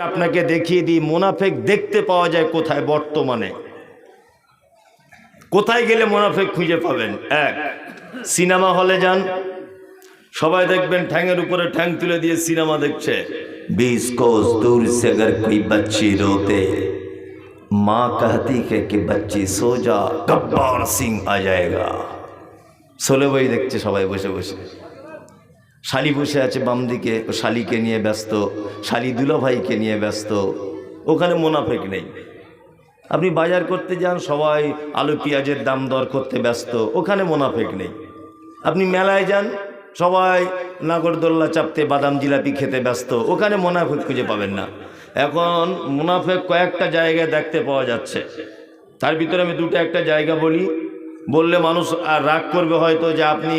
আপনাকে দেখিয়ে দিই মোনাফেক দেখতে পাওয়া যায় কোথায় বর্তমানে কোথায় গেলে মোনাফেক খুঁজে পাবেন এক সিনেমা হলে যান সবাই দেখবেন ঠ্যাংয়ের উপরে ঠ্যাং তুলে দিয়ে সিনেমা দেখছে बीस कोस दूर से अगर कोई बच्ची रोते माँ कहती है कि बच्ची सो जा गब्बर सिंह आ जाएगा সোলে বই দেখছে সবাই বসে বসে শালি বসে আছে বাম দিকে, ও শালিকে নিয়ে ব্যস্ত, শালি দুলাভাইকে নিয়ে ব্যস্ত, ওখানে মোনাফেক নেই। আপনি বাজার করতে যান, সবাই আলু, পেঁয়াজের দাম দর করতে ব্যস্ত, ওখানে মোনাফেক নেই। আপনি মেলায় যান, সবাই নাগরদোল্লা চাপতে বাদাম জিলাপি খেতে ব্যস্ত, ওখানে মোনাফেক খুঁজে পাবেন না। এখন মুনাফেক কয়েকটা জায়গায় দেখতে পাওয়া যাচ্ছে। তার ভিতরে আমি দুটো একটা জায়গা বলি। বললে মানুষ আর রাগ করবে হয়তো যে আপনি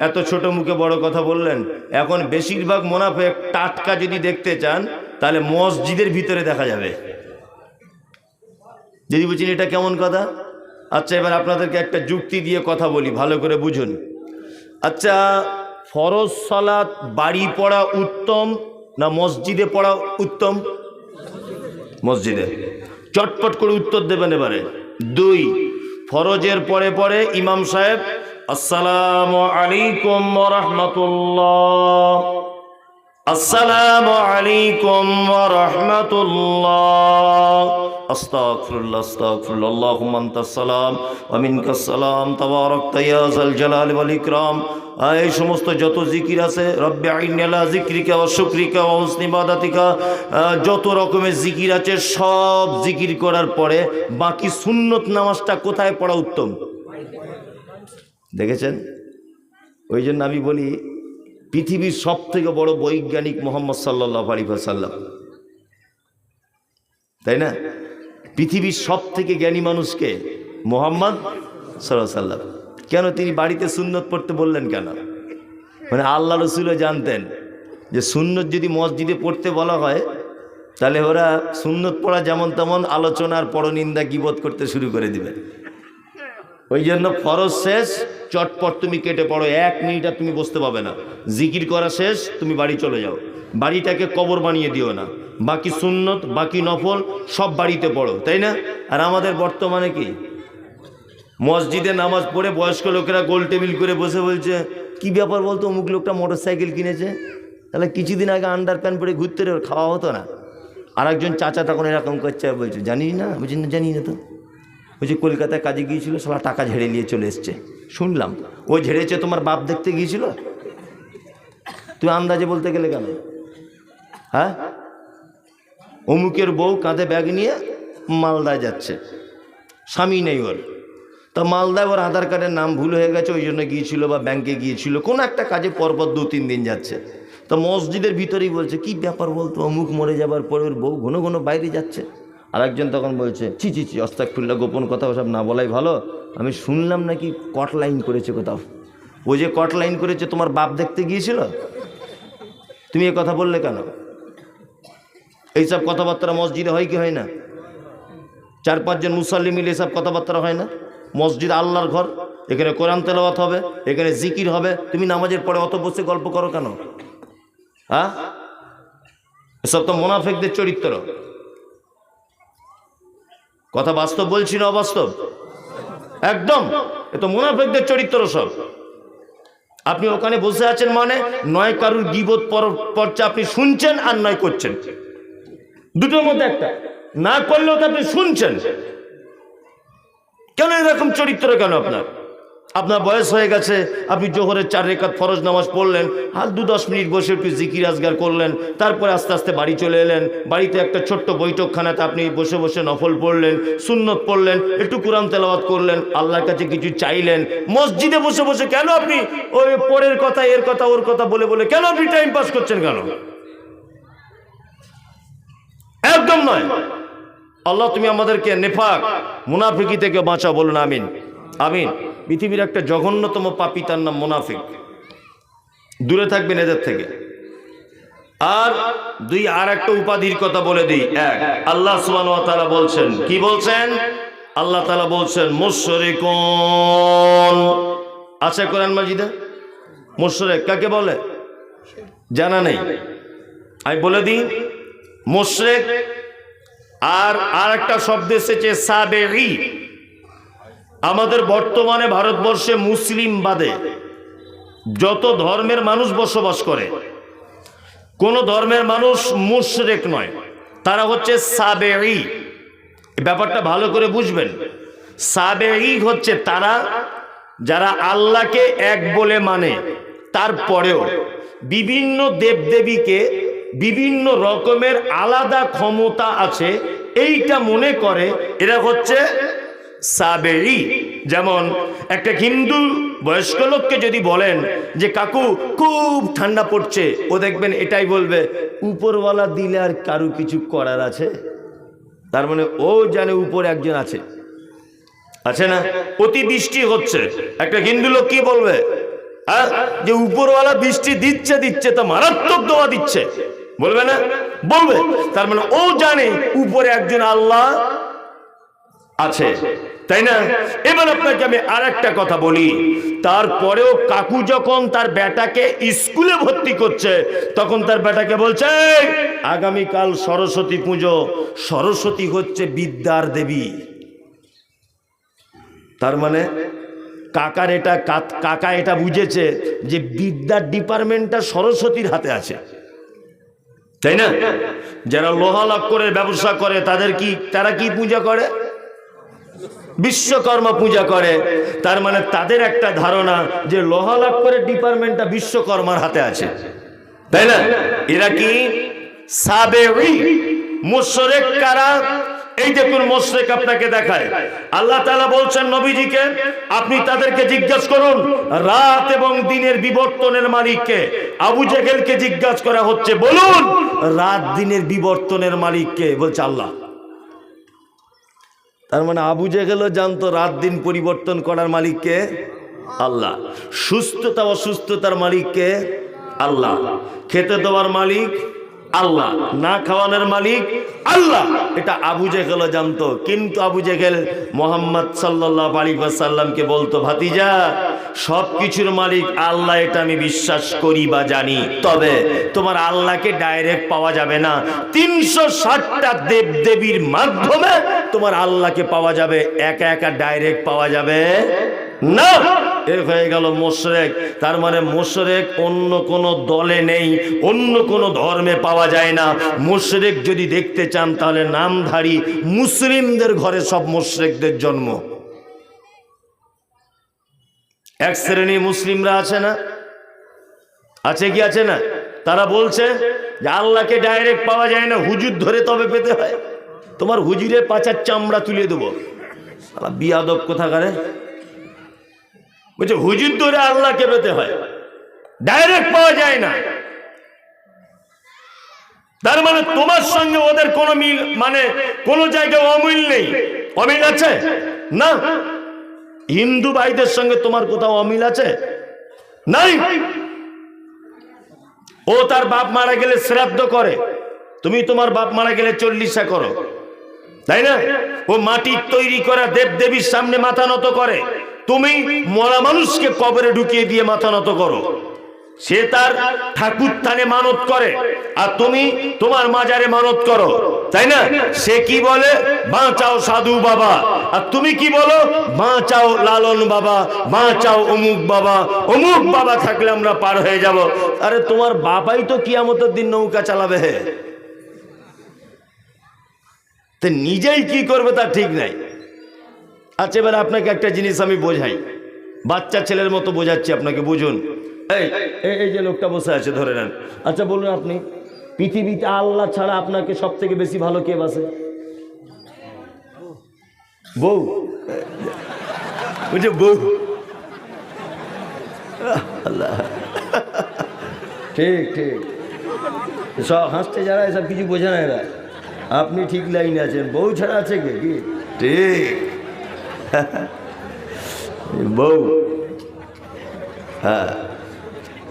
এত ছোট মুখে বড় কথা বললেন। এখন বেশিরভাগ মোনাফেক টাটকা যদি দেখতে চান, তাহলে মসজিদের ভিতরে দেখা যাবে। যদি বুঝছেন এটা কেমন কথা? আচ্ছা এবার আপনাদেরকে একটা যুক্তি দিয়ে কথা বলি, ভালো করে বুঝুন। আচ্ছা ফরজ সালাত বাড়ি পড়া উত্তম না মসজিদে পড়া উত্তম? মসজিদে। চটপট করে উত্তর দেবেন এবারে। দুই, ফরজের পরে পরে ইমাম সাহেব আসসালামু আলাইকুম রহমতুল্লাহ। আসসালামু আলাইকুম রহমতুল্লাহ। আস্তাগফিরুল্লাহ আস্তাগফিরুল্লাহ। আল্লাহুম্মা আনতাস সালাম ওয়া মিনকাস সালাম। তাবারাকতা ইয়া যাল জালালি ওয়াল ইকরাম। এই সমস্ত যত জিকির আছে রব্বি আইনি আলা জিকরিকা ওয়া শুকরিকা ওয়া হুসনি ইবাদাতিকা। আহ, যত রকমের জিকির আছে সব জিকির করার পরে বাকি সুন্নত নামাজটা কোথায় পড়া উত্তম? দেখেছেন? ওই জন্য আমি বলি, পৃথিবীর সব থেকে বড় বৈজ্ঞানিক মোহাম্মদ সাল্লাহ আলী সাল্লাম তাই না? পৃথিবীর সব থেকে জ্ঞানী মানুষকে মোহাম্মদ সাল্লাহ সাল্লাম কেন তিনি বাড়িতে সুন্নত পড়তে বললেন কেন? মানে আল্লাহ রসুলও জানতেন যে সুন্নত যদি মসজিদে পড়তে বলা হয়, তাহলে ওরা সুন্নত পড়া যেমন তেমন আলোচনার পরনিন্দা গিবত করতে শুরু করে দিবে। ওই জন্য ফরজ শেষ, চটপট তুমি কেটে পড়ো, এক মিনিট আর তুমি বসতে পাবে না। জিকির করা শেষ, তুমি বাড়ি চলে যাও। বাড়িটাকে কবর বানিয়ে দিও না। বাকি সুন্নত, বাকি নফল সব বাড়িতে পড়ো, তাই না? আর আমাদের বর্তমানে কি? মসজিদে নামাজ পড়ে বয়স্ক লোকেরা গোল টেবিল করে বসে বলছে, কি ব্যাপার বলতো, অমুক লোকটা মোটর সাইকেল কিনেছে? তাহলে কিছুদিন আগে আন্ডার প্যান্ট পরে ঘুরতে খাওয়া হতো না। আর একজন চাচা তখন এরকম করছে, বলছে জানি না? বলছি, না, জানি না তো। বলছি কলকাতায় কাজে গিয়েছিল সালা টাকা ঝেড়ে নিয়ে চলে এসছে। শুনলাম। ওই ঝেড়েছে তোমার বাপ দেখতে গিয়েছিল? তুই আন্দাজে বলতে গেলে কেন? হ্যাঁ? অমুকের বউ কাঁধে ব্যাগ নিয়ে মালদায় যাচ্ছে। স্বামী নেই ওর। তা মালদায় ওর আধার কার্ডের নাম ভুল হয়ে গেছে, ওই জন্য গিয়েছিল বা ব্যাংকে গিয়েছিল। কোনো একটা কাজে পরপর দু, তিন দিন যাচ্ছে। তো মসজিদের ভিতরেই বলছে, কি ব্যাপার বলতো? অমুক মরে যাবার পরে ওর বউ ঘন ঘন বাইরে যাচ্ছে। আরেকজন তখন বলছে, ছি ছি ছি অস্তাক খুললা গোপন কথা, ওসব না বলাই ভালো। আমি শুনলাম নাকি কট লাইন করেছে কোথাও। ও যে কট লাইন করেছে, তোমার বাপ দেখতে গিয়েছিল? তুমি এ কথা বললে কেন? এইসব কথাবার্তা মসজিদে হয় কি হয় না? চার পাঁচজন মুসল্লি মিলে এসব কথাবার্তা হয় না? মসজিদ আল্লাহর ঘর, এখানে কোরআন তেলাওয়াত হবে, এখানে জিকির হবে। তুমি নামাজের পরে অত বসে গল্প করো কেন? হ্যাঁ এসব তো মোনাফেকদের চরিত্র। কথা বাস্তব বলছি না অবাস্তব? একদম। এ তো মুনাফেকদের চরিত্র সব। আপনি ওখানে বসে আছেন মানে নয় কারুর গিবত পর্চা আপনি শুনছেন আর নয় করছেন। দুটোর মধ্যে একটা। না করলেও তো আপনি শুনছেন। কেন এরকম চরিত্র কেন আপনার? আপনার বয়স হয়ে গেছে, আপনি জোহরের চার রেখাত ফরজ নামাজ পড়লেন আর দু দশ মিনিট বসে একটু জিকির আজগার করলেন, তারপরে আস্তে আস্তে বাড়ি চলে এলেন, বাড়িতে একটা ছোট্ট বৈঠকখানাতে আপনি বসে বসে নফল পড়লেন, সুন্নত পড়লেন, একটু কোরআন তেলাওয়াত করলেন, আল্লাহর কাছে কিছু চাইলেন, মসজিদে বসে বসে কেন আপনি ওই পরের কথা, এর কথা, ওর কথা বলে বলে কেন আপনি টাইম পাস করছেন কেন? একদম নয়। আল্লাহ তুমি আমাদেরকে নেফাক, মুনাফিকি থেকে বাঁচাও, বলুন আমিন। আমিন। পৃথিবীর একটা জঘন্যতম পাপি, তার নাম মুনাফিক। দূরে থাকবেন এদের থেকে। আর দুই, আর একটা উপাধির কথা বলে দিই। এক, আল্লাহ সুবান তারা বলছেন, কি বলছেন? আল্লাহ তালা বলছেন, মুশরিকুন। আছে কোরআন মাজিদে? মুশরেক, কাকে বলে? জানা নেই। আমি বলে দিই, মোশরেক আর আর একটা শব্দ এসেছে সাবেরি আমাদের বর্তমানে ভারতবর্ষে মুসলিম বাদে যত ধর্মের মানুষ বসবাস করে, কোন ধর্মের মানুষ মুশরেক নয়, তারা হচ্ছে সাবেরি ব্যাপারটা ভালো করে বুঝবেন। সাবেরি হচ্ছে তারা যারা আল্লাহকে এক বলে মানে। তারপরেও বিভিন্ন দেবদেবীকে বিভিন্ন রকমের আলাদা ক্ষমতা আছে, এইটা মনে করে এরা হচ্ছে সাবেরি। যেমন একটা হিন্দু বয়স্ক লোককে যদি বলেন যে, কাকু, খুব ঠান্ডা পড়ছে। ও দেখবেন এটাই বলবে, উপরওয়ালা দিলে আর কারু কিছু করার আছে? তার মানে ও জানে উপরে একজন আছে। আছে না? অতি বৃষ্টি হচ্ছে। একটা হিন্দু লোক কি বলবে? আর যে, উপরওয়ালা বৃষ্টি দিচ্ছে দিচ্ছে, তা মারাত্মক দোয়া দিচ্ছে। বলবে না? বলবে। তার মানে ও জানে উপরে একজন আল্লাহ আছে। তাই না? এবার আপনাকে আমি আর একটা কথা বলি। তারপরেও কাকু যখন তার বেটাকে স্কুলে ভর্তি করছে তখন তার বেটাকে বলছে "এই, আগামীকাল সরস্বতী পুজো। সরস্বতী হচ্ছে বিদ্যার দেবী। তার মানে কাকার এটা কাকা এটা বুঝেছে যে বিদ্যার ডিপার্টমেন্টটা সরস্বতীর হাতে আছে। তাই না? যারা লোহা লক্করের ব্যবসা করে তাদের কি তারা কি পূজা করে? বিশ্বকর্মা পূজা করে। তার মানে তাদের একটা ধারণা যে লোহা লক্করের ডিপার্টমেন্টটা বিশ্বকর্মার হাতে আছে। তাই না? এরা কি? সাবেরি মুশরেক কারা? এই দেখুন মোশরেক আপনাকে দেখায়। আল্লাহ তাআলা বলছেন, নবীজিকে আপনি তাদেরকে জিজ্ঞাসা করুন, রাত এবং দিনের বিবর্তনের মালিককে। আবু জেহেলকে জিজ্ঞাসা করা হচ্ছে, বলুন, রাত দিনের বিবর্তনের মালিককে? বলছে আল্লাহ। তার মানে আবু জেহেলও জানতো রাত দিন পরিবর্তন করার মালিককে আল্লাহ। সুস্থতা অসুস্থতার মালিককে আল্লাহ। খেতে দেওয়ার মালিক আল্লাহ। না খাওয়ানোর মালিক আল্লাহ। এটা আবু জেহেলও জানতো। কিন্তু আবু জেহেল মোহাম্মদ সাল্লাহ আলী সাল্লামকে বলতো, ভাতিজা সব কিছুর মালিক আল্লাহ, এটা আমি বিশ্বাস করি বা জানি। তবে তোমার আল্লাহকে ডাইরেক্ট পাওয়া যাবে না। তিনশো ষাটটা দেব দেবীর মাধ্যমে তোমার আল্লাহকে পাওয়া যাবে। একা একা ডাইরেক্ট পাওয়া যাবে না। এ হয়ে গেল মোশরেক। তার মানে মোশরেক অন্য কোনো দলে নেই, অন্য কোনো ধর্মে পাওয়া যায় না। মোশরেক যদি দেখতে চান তাহলে নামধারী মুসলিমদের ঘরে সব মোশরেকদের জন্ম। এক শ্রেণি মুসলিমরা আছে না? আছে কি আছে না? তারা বলছে যে আল্লাহকে ডাইরেক্ট পাওয়া যায় না, হুজুর ধরে তবে পেতে হয়। তোমার হুজুরের পাচার চামড়া তুলে দেবো। বিয়াদব কোথাকারে? বলছে, হুজুর ধরে আল্লাহকে পেতে হয়। ডাইরেক্ট পাওয়া যায় না। তার মানে তোমার সঙ্গে ওদের কোনো মিল মানে কোনো জায়গায় অমিল নেই। অমিল আছে? না? হিন্দু ভাইদের সঙ্গে তোমার কোথাও অমিল আছে? নাই। ও তার বাপ মারা গেলে শ্রাদ্ধ করে। তুমি তোমার বাপ মারা গেলে চল্লিশা করো। তাই না? ও মাটির তৈরি করা দেব দেবীর সামনে মাথা নত করে। তুমি মরা মানুষকে কবরে ঢুকিয়ে দিয়ে মাথা নত করো। সে তার ঠাকুর থানে মানত করে আর তুমি তোমার মাজারে মানত করো। তাই না? সে কি বলে? বাঁচাও সাধু বাবা। আর তুমি কি বলো? বাঁচাও লালন বাবা বাঁচাও অমুক বাবা অমুক বাবা থাকলে আমরা পার হয়ে যাব। আরে তোমার বাবাই তো কিয়ামতের দিন নৌকা চালাবে। হে নিজেই কি করবে তা ঠিক নাই। আচ্ছা এবার আপনাকে একটা জিনিস আমি বোঝাই। বাচ্চা ছেলের মতো বোঝাচ্ছি আপনাকে, বুঝুন। এই- এই যে লোকটা বসে আছে, ধরে নেন। আচ্ছা বলুন আপনি, পৃথিবীতে আল্লাহ ছাড়া আপনাকে সব থেকে বেশি ভালো কে বাসে? বউ। বুঝে বউ। ঠিক ঠিক। সব হাসতে যারা, এসব কিছু বোঝে না এরা। আপনি ঠিক লাইনে আছেন। বউ ছাড়া আছে কে? কি? ঠিক। বউ। হ্যাঁ।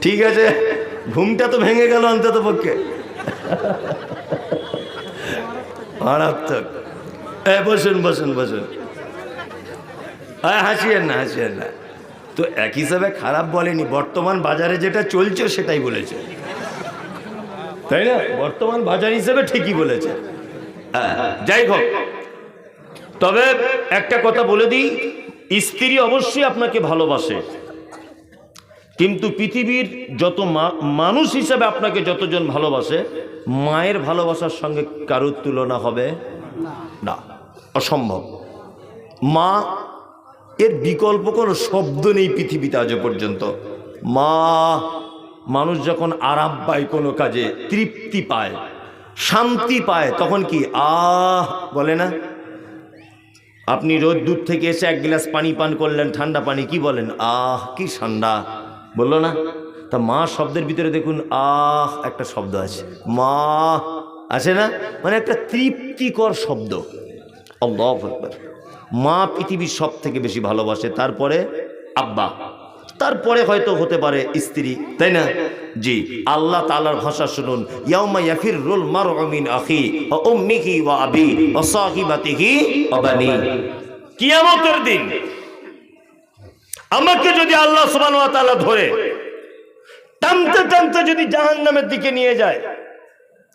ঠিক আছে। ঘুমটা তো ভেঙে গেল অন্তত পক্ষে মারাত্মক। বসুন বসুন বসুন। হ্যাঁ হাসিয়েন না হাসিয়েন না। তো এক হিসাবে খারাপ বলেনি, বর্তমান বাজারে যেটা চলছে সেটাই বলেছে। তাই না? বর্তমান বাজার হিসেবে ঠিকই বলেছে। যাই হোক। তবে একটা কথা বলে দিই, স্ত্রী অবশ্যই আপনাকে ভালোবাসে। কিন্তু পৃথিবীর যত মানুষ হিসেবে আপনাকে যতজন ভালোবাসে, মায়ের ভালোবাসার সঙ্গে কারোর তুলনা হবে অসম্ভব। মা, এর বিকল্প কোনো শব্দ নেই পৃথিবীতে আজও পর্যন্ত। মা, মানুষ যখন আরাম পায় কোনো কাজে, তৃপ্তি পায়, শান্তি পায়, তখন কি আহ বলে না? আপনি রোদ দূর থেকে এসে এক গ্লাস পানি পান করলেন, ঠান্ডা পানি, কি বলেন? আহ, কি ঠান্ডা। বলল না? তা মা শব্দের ভিতরে দেখুন, আহ, একটা শব্দ আছে। মা আছে না? মানে একটা তৃপ্তিকর শব্দ। আল্লাহু আকবার। মা পৃথিবীর সব থেকে বেশি ভালোবাসে, তারপরে আব্বা। তারপরে হয়তো হতে পারে স্ত্রী, তাই না? জি, আল্লাহ তাআলার ভাষা শুনুন। কিয়ামতের দিন আমাকে যদি আল্লাহ তাআলা ধরে, টানতে টানতে যদি জাহান্নামের দিকে নিয়ে যায়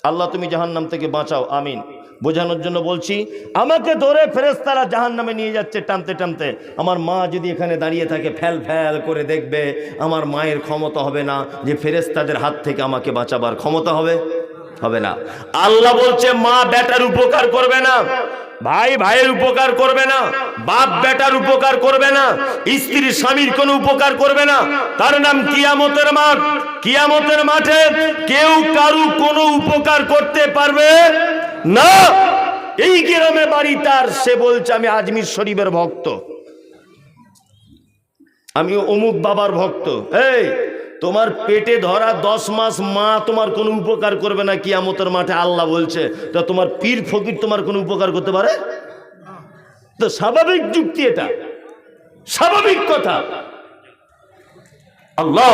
আল্লাহ তুমি জাহান্নাম থেকে বাঁচাও, আমিন। বোঝানোর জন্য বলছি, আমাকে ধরে ফেরেস্তারা জাহান নামে নিয়ে যাচ্ছে টানতে টানতে। আমার মা যদি এখানে দাঁড়িয়ে থাকে, ফ্যাল ফ্যাল করে দেখবে, আমার মায়ের ক্ষমতা হবে না যে ফেরেস্তাদের হাত থেকে আমাকে বাঁচাবার ক্ষমতা হবে হবে না। আল্লাহ বলছে, মা বেটার উপকার করবে না। ভাই, ভাইয়ের উপকার করবে না, বাপ বেটার উপকার করবে না স্ত্রী স্বামীর কোনো উপকার করবে না। তার নাম কিয়ামতের মাঠ। কিয়ামতের মাঠে কেউ কারু কোনো উপকার করতে পারবে না। এই গ্রামে বাড়ি তার, সে বলছে, আমি আজমির শরীফের ভক্ত। আমি অমুক বাবার ভক্ত। এই তোমার পেটে ধরা দশ মাস মা তোমার কোনো উপকার করবে না কি কিয়ামতের মাঠে, আল্লাহ বলছে, তা তোমার পীর ফকির তোমার কোনো উপকার করতে পারে? তো স্বাভাবিক যুক্তি এটা। স্বাভাবিক কথা। আল্লাহ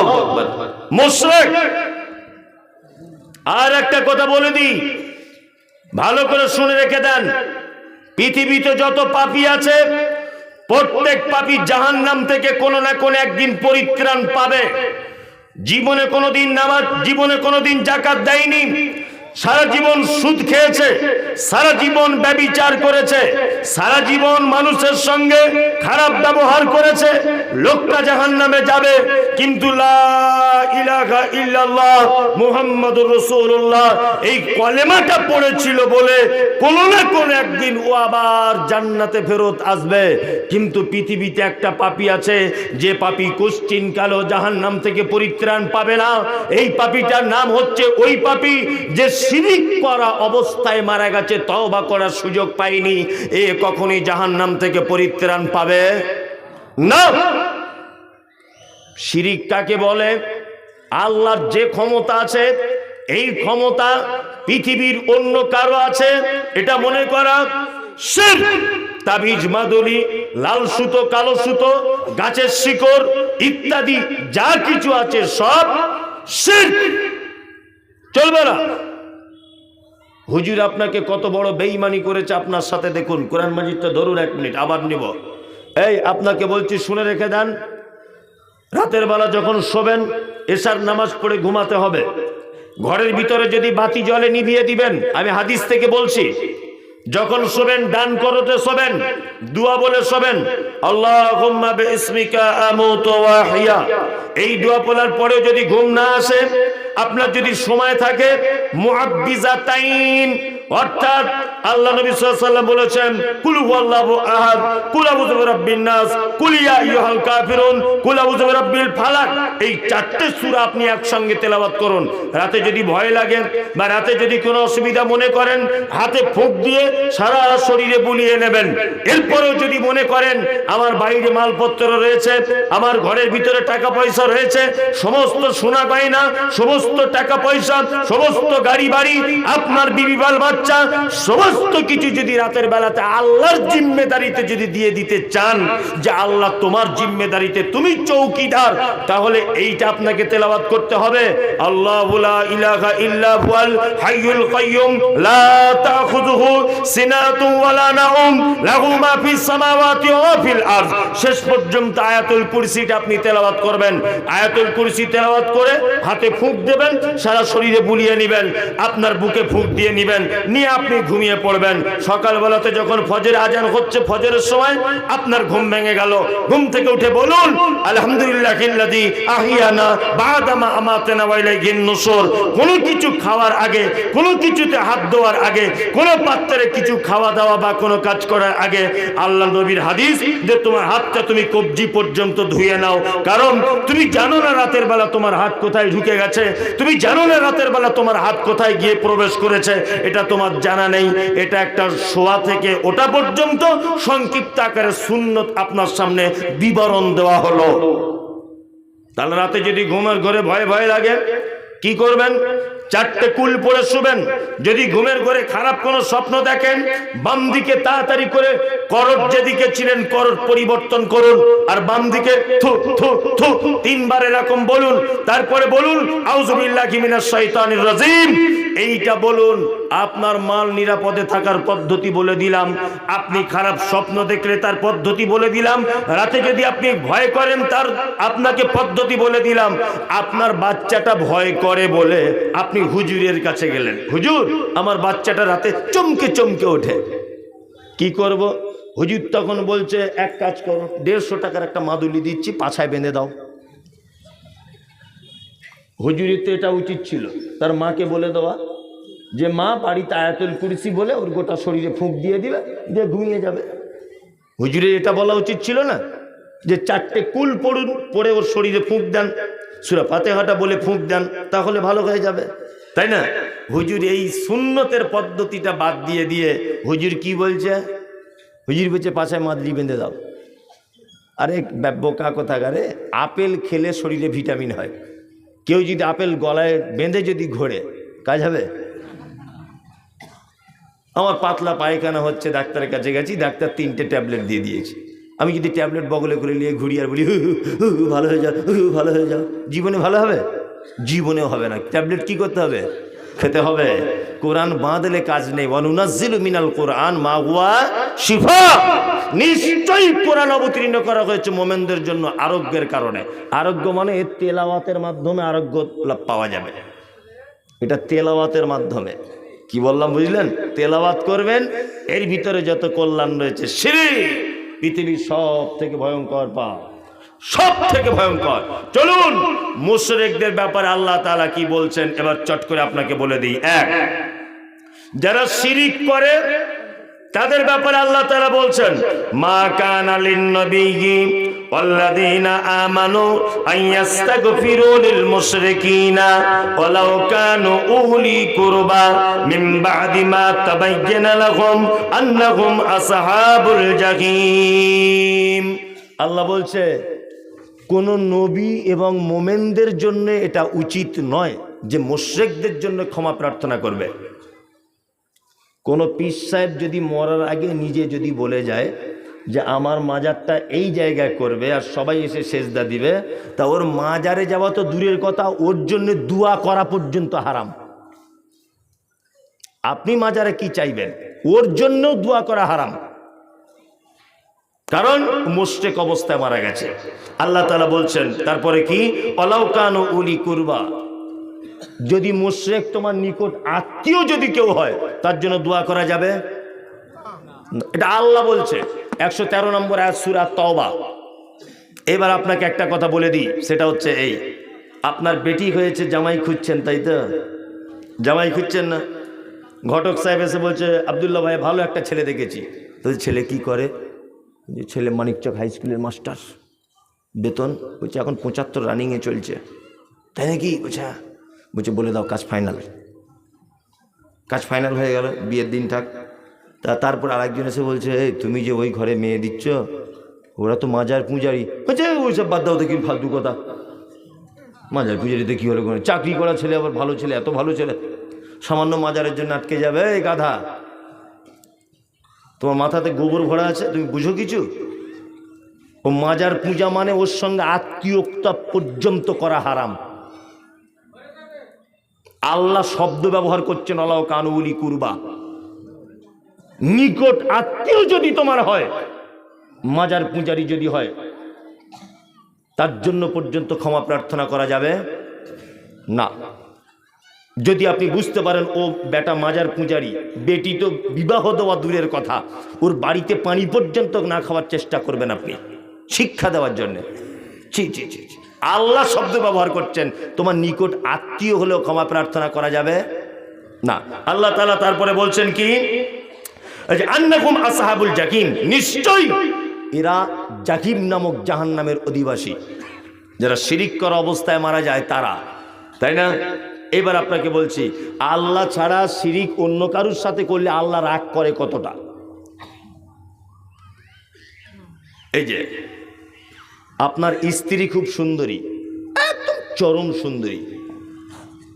আর একটা কথা বলে দিই। ভালো করে শুনে রেখে দেন। পৃথিবীতে যত পাপী আছে, প্রত্যেক পাপী জাহান নাম থেকে কোনো না কোনো একদিন পরিত্রাণ পাবে। জীবনে কোনোদিন নামাজ জীবনে কোনোদিন জাকাত দেয়নি। সারা জীবন সুদ খেয়েছে, সারা জীবন ব্যবিচার করেছে, সারা জীবন মানুষের সঙ্গে খারাপ ব্যবহার করেছে, লোকটা জাহান নামে যাবে, কিন্তু এই কলেমাটা পড়েছিল বলে কোন না কোন একদিন ও আবার জান্নাতে ফেরত আসবে। কিন্তু পৃথিবীতে একটা পাপী আছে, যে পাপী কোশ্চিন কালো জাহান্নাম থেকে পরিত্রাণ পাবে না। এই পাপীটার নাম হচ্ছে ওই পাপী যে শিরিক করা অবস্থায় মারা গেছে, তওবা করার সুযোগ পাইনি এ কখনই জাহান্নাম থেকে পরিত্রাণ পাবে না শিরিক কাকে বলে আল্লাহর যে ক্ষমতা আছে, এই ক্ষমতা পৃথিবীর অন্য কারও আছে, এটা মনে করা। তাবিজ, মাদুলি, লাল সুতো, কালো সুতো, গাছের শিকড় ইত্যাদি, যা কিছু আছে সব। চলবে না হুজুর আপনাকে কত বড় বেইমানি করেছে আপনার সাথে দেখুন। কোরআন মাজিদটা ধরুন এক মিনিট, আবার নিব। এই, আপনাকে বলছি, শুনে রেখে দেন। রাতের বেলা যখন শোবেন, এশার নামাজ পড়ে ঘুমাতে হবে। ঘরের ভিতরে যদি বাতি জলে নিভিয়ে দিবেন, আমি হাদিস থেকে বলছি, যখন শোবেন, ডান করতে শোবেন, দুয়া বলে শোবেন আহইয়া এই দোয়া বলার পরে যদি ঘুম না আসে আপনার যদি সময় থাকে মুআব্বিজাতাইন অর্থাৎ আল্লাহ নবী ওয়াসাল্লাম বলেছেন, কুল হুয়াল্লাহু আহাদ, কুল আউযু বিরাব্বিন নাস, কুল ইয়া কাফিরুন, কুল আউযু ফালাক। এই চারটে সূরা আপনি একসঙ্গে তেলাওয়াত করুন। রাতে যদি ভয় লাগে বা রাতে যদি কোনো অসুবিধা মনে করেন, হাতে ফুঁক দিয়ে সারা শরীরে বুলিয়ে নেবেন। এরপরেও যদি মনে করেন, আমার বাইরে মালপত্র রয়েছে, আমার ঘরের ভিতরে টাকা পয়সা রয়েছে, সমস্ত সোনা গয়না, সমস্ত টাকা পয়সা সমস্ত গাড়ি বাড়ি আপনার বিবি বাল বাচ্চা, সমস্ত কিছু যদি রাতের বেলাতে আল্লাহর জিম্মেদারিতে যদি দিয়ে দিতে চান যে আল্লাহ তোমার জিম্মেদারিতে তুমি চৌকিদার, তাহলে এইটা আপনাকে তেলাওয়াত করতে হবে। আল্লাহ ইলাহা ইল্লা হুয়াল হাইয়ুল কাইয়ুম, লা তাখুযুহু শেষ পর্যন্ত আয়াতুল কুরসিটা আপনি তেলাওয়াত করবেন। আয়াতুল কুরসি তেলাওয়াত করে হাতে ফুঁক দেবেন, সারা শরীরে বুলিয়ে নেবেন, আপনার বুকে ফুঁক দিয়ে নেবেন। নিয়ে আপনি ঘুমিয়ে পড়বেন। সকালবেলাতে যখন ফজর আজান হচ্ছে, ফজরের সময় আপনার ঘুম ভেঙে গেল। ঘুম থেকে উঠে বলুন, আলহামদুলিল্লাহ কোনো কিছু খাওয়ার আগে, কোনো কিছুতে হাত দেওয়ার আগে, কোনো পাত্রে কিছু খাওয়া দাওয়া বা কোনো কাজ করার আগে আল্লাহ নবীর হাদিস যে তোমার হাতটা তুমি কবজি পর্যন্ত ধুয়ে নাও। কারণ তুমি জানো না রাতের বেলা তোমার হাত কোথায় ঢুকে গেছে? তুমি জানো না রাতের বেলা তোমার হাত কোথায় গিয়ে প্রবেশ করেছে? এটা তোমার জানা নেই, এটা একটা শোয়া থেকে ওটা পর্যন্ত সংক্ষিপ্ত আকারে সুন্নত আপনার সামনে বিবরণ দেওয়া হলো। তাহলে রাতে যদি ঘুমের ঘরে ভয় ভয় লাগে, কি করবেন? চারটে কুল পরে শুবেন। যদি ঘুমের ঘরে খারাপ কোনো স্বপ্ন দেখেন, বাম দিকে তাড়াতাড়ি করে করট যেদিকে ছিলেন করট পরিবর্তন করুন, আর বাম দিকে থু থু থু, তিনবার এরকম বলুন। তারপরে বলুন আউজুবিল্লাহি মিনাশ শাইতানির রাজিম। এইটা বলুন আপনার মাল নিরাপদে থাকার পদ্ধতি বলে দিলাম। আপনি খারাপ স্বপ্ন দেখলে তার পদ্ধতি বলে দিলাম। রাতে যদি আপনি ভয় করেন, তার আপনাকে পদ্ধতি বলে দিলাম। আপনার বাচ্চাটা ভয় করে বলে আপনি হুজুরের কাছে গেলেন। হুজুর, আমার বাচ্চাটা রাতে চমকে চমকে ওঠে। কি করব? হুজুর তখন বলছে, এক কাজ করো, দেড়শো টাকার একটা মাদুলি দিচ্ছি, পাছায় বেঁধে দাও। হুজুরির তো এটা উচিত ছিল। তার মাকে বলে দেওয়া। যে মা বাড়িতে আয়াতুল কুরসি বলে ওর গোটা শরীরে ফুঁক দিয়ে দিবে, দিয়ে ঘুমিয়ে যাবে। হুজুরে এটা বলা উচিত ছিল না? যে চারটে কুল পড়ুন, পড়ে ওর শরীরে ফুঁক দেন, সুরা ফাতেহাটা বলে ফুঁক দেন, তাহলে ভালো হয়ে যাবে। তাই না? হুজুর এই সুন্নতের পদ্ধতিটা বাদ দিয়ে দিয়ে হুজুর কি বলছে? হুজুর বলছে, পাশায় মাদলি বেঁধে দাও। আরে, বোকা কোথাকারে? আপেল খেলে শরীরে ভিটামিন হয়। কেউ যদি আপেল গলায় বেঁধে যদি ঘোরে, কাজ হবে? আমার পাতলা পায়খানা হচ্ছে, ডাক্তারের কাছে গেছি, ডাক্তার তিনটে ট্যাবলেট দিয়ে দিয়েছে। আমি যদি ট্যাবলেট বগলে করে নিয়ে ঘুরি আর বলি, হু ভালো হয়ে যাও, হু ভালো হয়ে যাও। জীবনে ভালো হবে? জীবনেও হবে না। ট্যাবলেট কি করতে হবে? খেতে হবে। কোরআন বাঁধলে কাজ নেই। অনুনাজিল মিনাল কোরআন মা হুয়া শিফা। নিশ্চয়ই কোরআন অবতীর্ণ করা হয়েছে মোমেনদের জন্য আরোগ্যের কারণে। আরোগ্য মানে তেলাওয়াতের মাধ্যমে আরোগ্য লাভ পাওয়া যাবে। এটা তেলাওয়াতের মাধ্যমে। কি বললাম, বুঝলেন? তেলাওয়াত করবেন, এর ভিতরে যত কল্যাণ রয়েছে, সিঁড়ি! পৃথিবীর সব থেকে ভয়ঙ্কর পাপ সব থেকে ভয়ঙ্কর। চলুন, মুশরেকদের ব্যাপারে আল্লাহ তাআলা কি বলছেন, এবার চট করে আপনাকে বলে দিই। এক, যারা শিরিক করে, তাদের ব্যাপারে আল্লাহ তাআলা বলছেন, মা কানা ওয়াল্লাযীনা আমানু আন ইস্তাগফিরু লিল মুশরিকিনা ওয়ালাউ কানু উলি কুরবা মিন বা'দি মা তাবায়্যানা লাহুম আন্নাহুম আসহাবুল জাহিম আল্লাহ বলছে, কোন নবী এবং মোমেনদের জন্য এটা উচিত নয় যে মোশরেকদের জন্য ক্ষমা প্রার্থনা করবে। কোনো পীর সাহেব যদি মরার আগে নিজে যদি বলে যায় যে আমার মাজারটা এই জায়গায় করবে আর সবাই এসে সেজদা দিবে, তা ওর মাজারে যাওয়া তো দূরের কথা, ওর জন্য দুয়া করা পর্যন্ত হারাম। আপনি মাজারে কি চাইবেন? ওর জন্য দোয়া করা হারাম। কারণ মোস্টেক অবস্থায় মারা গেছে। আল্লাহ তালা বলছেন, তারপরে কি? অলাউকান উলি কুরবা। যদি মোশরেক তোমার নিকট আত্মীয় যদি কেউ হয়, তার জন্য দোয়া করা যাবে? এটা আল্লাহ বলছে। একশো তেরো নম্বর সুরা তওবা। এবার আপনাকে একটা কথা বলে দিই, সেটা হচ্ছে এই, আপনার বেটি হয়েছে, জামাই খুঁজছেন, তাই তো? জামাই খুঁজছেন না? ঘটক সাহেব এসে বলছে, আবদুল্লাহ ভাই, ভালো একটা ছেলে দেখেছি। তো ছেলে কি করে? যে ছেলে মানিকচক হাই স্কুলের মাস্টার, বেতন, বলছে, এখন পঁচাত্তর রানিংয়ে চলছে। তাই নাকি? বলছে হ্যাঁ। বলছে, বলে দাও, কাজ ফাইনাল। কাজ ফাইনাল হয়ে গেল, বিয়ের দিন থাক তা তারপর আরেকজন এসে বলছে, এই, তুমি যে ওই ঘরে মেয়ে দিচ্ছ, ওরা তো মাজার পূজারি। বলছে ওইসব বাদ দাও, দেখি ফালতু কথা। মাজার পূজারিতে কী হলো কোনো? চাকরি করা ছেলে, আবার ভালো ছেলে, এত ভালো ছেলে। সামান্য মাজারের জন্য আটকে যাবে, এই গাধা। তোমার মাথাতে গোবর ভরা আছে, তুমি বুঝো কিছু? ও মাজার পূজা মানে ওর সঙ্গে আত্মীয়তা পর্যন্ত করা হারাম। আল্লাহ শব্দ ব্যবহার করছেন, আল্লাহ কানুবলি কুরবা। নিকট আত্মীয় যদি তোমার হয়, মাজার পূজারি যদি হয়, তার জন্য পর্যন্ত ক্ষমা প্রার্থনা করা যাবে? না। যদি আপনি বুঝতে পারেন, ও বেটা মাজার পূজারি, বেটি তো বিবাহ দেওয়া দূরের কথা, ওর বাড়িতে পানি পর্যন্ত না খাওয়ার চেষ্টা করবেন আপনি, শিক্ষা দেওয়ার জন্য। ছি ছি ছি। আল্লাহ শব্দ ব্যবহার করছেন, তোমার নিকট আত্মীয় হলেও ক্ষমা প্রার্থনা করা যাবে? না। আল্লাহ তালা তারপরে বলছেন কি? আন্নাকুম আসহাবুল জাকিম, নিশ্চয়ই এরা জাকিম নামক জাহান নামের অধিবাসী। যারা শিরিক করা অবস্থায় মারা যায় তারা। তাই না? এবার আপনাকে বলছি, আল্লাহ ছাড়া শিরিক অন্য কারুর সাথে করলে আল্লাহ রাগ করে কতটা? এই যে, আপনার স্ত্রী খুব সুন্দরী, একদম চরম সুন্দরী।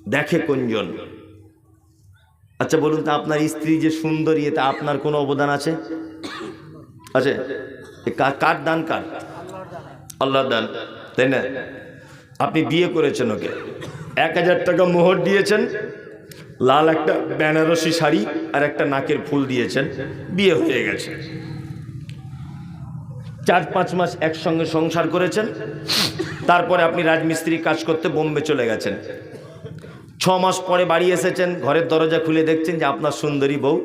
দেখে কোনজন আচ্ছা বলুন তো, আপনার স্ত্রী যে সুন্দরী, এতে আপনার কোনো অবদান আছে? আছে? কার দান কার? আল্লাহ দান, তাই না? আপনি বিয়ে করেছেন ওকে। এক হাজার টাকা মোহর দিয়েছেন, লাল একটা বেনারসি শাড়ি আর একটা নাকের ফুল দিয়েছেন, বিয়ে হয়ে গেছে। চার পাঁচ মাস একসঙ্গে সংসার করেছেন, তারপরে আপনি রাজমিস্ত্রি কাজ করতে বোম্বে চলে গেছেন। ছ মাস পরে বাড়ি এসেছেন, ঘরের দরজা খুলে দেখছেন যে আপনার সুন্দরী বউ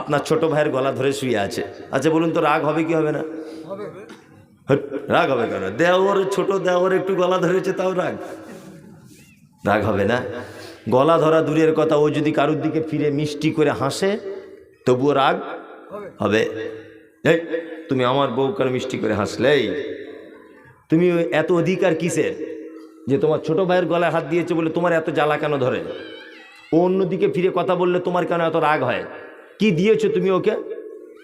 আপনার ছোট ভাইয়ের গলা ধরে শুয়ে আছে। আচ্ছা বলুন তো রাগ হবে কি হবে না? রাগ হবে কেন? দেওয়ার ছোট দেওয়ার একটু গলা ধরেছে, তাও রাগ? রাগ হবে না? গলা ধরা দূরের কথা, ও যদি কারুর দিকে ফিরে মিষ্টি করে হাসে, তবুও রাগ হবে। তুমি আমার বউ কেন মিষ্টি করে হাসলেই? তুমি এত অধিকার কিসের? যে তোমার ছোট ভাইয়ের গলায় হাত দিয়েছে বলে তোমার এত জ্বালা কেন ধরে? ও অন্যদিকে ফিরে কথা বললে তোমার কেন এত রাগ হয়? কি দিয়েছ তুমি ওকে?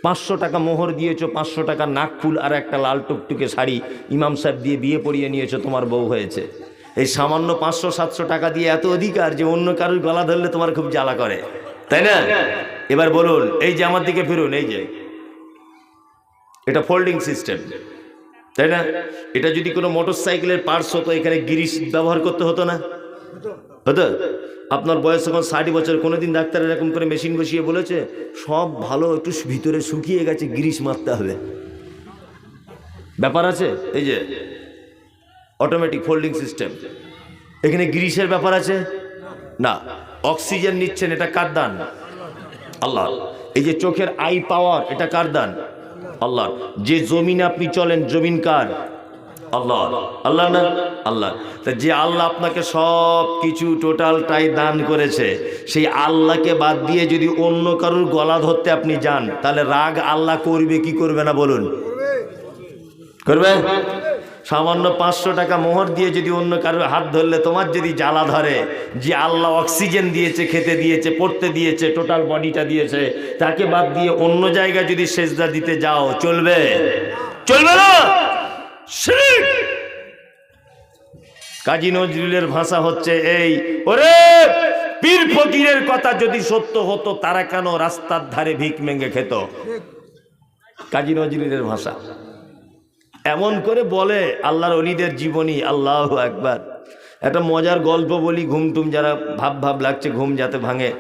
পাঁচশো টাকা মোহর দিয়েছ, পাঁচশো টাকা নাক ফুল আর একটা লাল টুকটুকে শাড়ি ইমাম সাহেব দিয়ে বিয়ে পড়িয়ে নিয়েছো, তোমার বউ হয়েছে। এই সামান্য পাঁচশো, সাতশো টাকা দিয়ে এত অধিকার যে অন্য কারোর গলা ধরলে তোমার খুব জ্বালা করে। তাই না? এবার বলুন, এই যে আমার দিকে ফিরুন, এই যে। এটা ফোল্ডিং সিস্টেম তাই না? এটা যদি কোনো মোটর সাইকেলের পার্টস হতো, এখানে গিরিশ ব্যবহার করতে হতো না? হতো? আপনার বয়স এখন ষাট বছর, কোনোদিন ডাক্তার এরকম করে মেশিন বসিয়ে বলেছে, সব ভালো, একটু ভিতরে শুকিয়ে গেছে গিরিশ মারতে হবে। ব্যাপার আছে? এই যে অটোমেটিক ফোল্ডিং সিস্টেম এখানে গিরিশের ব্যাপার আছে? না। অক্সিজেন নিচ্ছেন, এটা কার দান? আল্লাহ। এই যে চোখের আই পাওয়ার এটা কার দান? আল্লাহ যে জমিনে আপনি চলেন, জমিন কার? আল্লাহ আল্লাহ না? আল্লাহ তা যে আল্লাহ আপনাকে সব কিছু টোটালটাই দান করেছে, সেই আল্লাহকে বাদ দিয়ে যদি অন্য কারোর গলা ধরতে আপনি যান, তাহলে রাগ আল্লাহ করবে, কি করবে না বলুন? করবে? সামান্য পাঁচশো টাকা মোহর দিয়ে যদি অন্য কারোর হাত ধরলে, তোমার যদি জ্বালা ধরে, যে আল্লাহ অক্সিজেন দিয়েছে, খেতে দিয়েছে, পড়তে দিয়েছে টোটাল বডিটা দিয়েছে, তাকে বাদ দিয়ে অন্য জায়গায় যদি সেজদা দিতে যাও, চলবে? চলবে না! কাজী নজরুলের ভাষা হচ্ছে এই, ওরে পীর ফকিরের কথা যদি সত্য হতো, তারা কেন রাস্তার ধারে ভিক মেঙ্গে খেত? কাজী নজরুলের ভাষা। এমন করে বলে আল্লাহর অলিদের জীবনী, আল্লাহ একবার একটা মজার গল্প বলি, ঘুমটুম যারা ভাব ভাব লাগছে, ঘুম যাতে ভাঙে।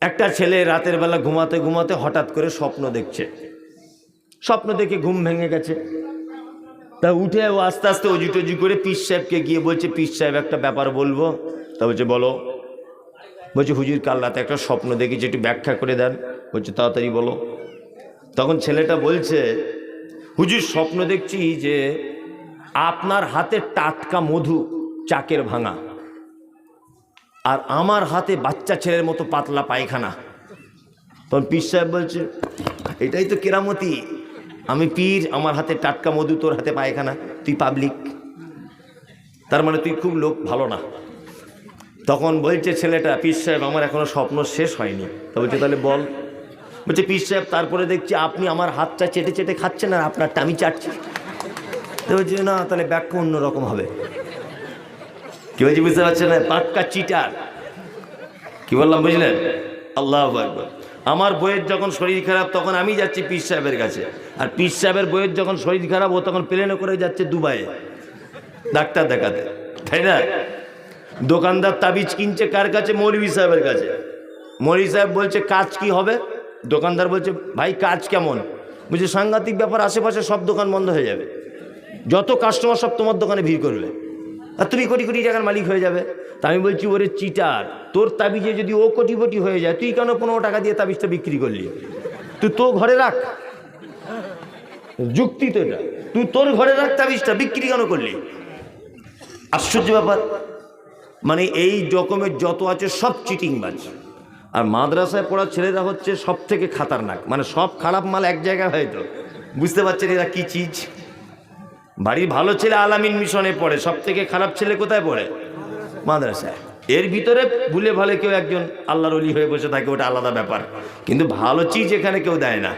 একটা ছেলে রাতের বেলা ঘুমাতে ঘুমাতে হঠাৎ করে স্বপ্ন দেখছে। স্বপ্ন দেখে ঘুম ভেঙে গেছে। তা উঠে ও আস্তে আস্তে অজু টজু করে পিস সাহেবকে গিয়ে বলছে পিস সাহেব, একটা ব্যাপার বলব? তা বলছে, বলো। বলছে, হুজুর, কাল রাতে একটা স্বপ্ন দেখেছি, একটু ব্যাখ্যা করে দেন। বলছে, তাড়াতাড়ি বলো। তখন ছেলেটা বলছে হুজুর, স্বপ্ন দেখছি যে আপনার হাতে টাটকা মধু চাকের ভাঙা আর আমার হাতে বাচ্চা ছেলের মতো পাতলা পায়খানা। তখন পীর সাহেব বলছে, এটাই তো কেরামতি। আমি পীর, আমার হাতে টাটকা মধু, তোর হাতে পায়খানা, তুই পাবলিক তার মানে তুই খুব লোক, ভালো না। তখন বলছে ছেলেটা, পীর সাহেব, আমার এখনও স্বপ্ন শেষ হয়নি। তা বলছে, তাহলে বল। বলছে, পীর সাহেব, তারপরে দেখছি আপনি আমার হাতটা চেটে চেটে খাচ্ছেন আর আপনার টামি চাটছে। তো বলছে, না, তাহলে ব্যাখ্যা অন্যরকম হবে। কি বলছি, বুঝতে পারছেন পাক্কা চিটার। কি বললাম, বুঝলেন? আল্লাহ আকবর। আমার বইয়ের যখন শরীর খারাপ, তখন আমি যাচ্ছি পীর সাহেবের কাছে। আর পীর সাহেবের বইয়ের যখন শরীর খারাপ, ও তখন প্লেনে করে যাচ্ছে দুবাইয়ে। ডাক্তার দেখাতে। তাই না? দোকানদার তাবিজ কিনছে কার কাছে? মৌলভী সাহেবের কাছে। মৌলভী সাহেব বলছে, কাজ কি হবে? দোকানদার বলছে, ভাই, কাজ কেমন? বলছে, সাংঘাতিক ব্যাপার, আশেপাশে সব দোকান বন্ধ হয়ে যাবে। যত কাস্টমার সব তোমার দোকানে ভিড় করবে। আর তুমি কোটি কোটি টাকার মালিক হয়ে যাবে। তা আমি বলছি, ওরে চিটার, তোর তাবিজে যদি ও কোটিপতি হয়ে যায়, তুই কেন পনেরো টাকা দিয়ে তাবিজটা বিক্রি করলি? তুই তো ঘরে রাখ। যুক্তি তো এটা। তুই তোর ঘরে রাখ তাবিজটা, বিক্রি কেন করলি? আশ্চর্য ব্যাপার। মানে এই রকমের যত আছে সব চিটিং চিটিংবাজ আর মাদ্রাসায় পড়া ছেলেরা হচ্ছে সব থেকে খাতারনাক। মানে সব খারাপ মাল এক জায়গায় হয়তো বুঝতে পারছেন এরা কি চিজ? বাড়ির ভালো ছেলে আলামিন মিশনে পড়ে সব থেকে খারাপ ছেলে কোথায় পড়ে? মাদ্রাসায়। এর ভিতরে ভুলে ভালে কেউ একজন আল্লাহর অলি হয়ে বসে থাকে, ওটা আলাদা ব্যাপার। কিন্তু ভালো চিজ এখানে কেউ দেয় না।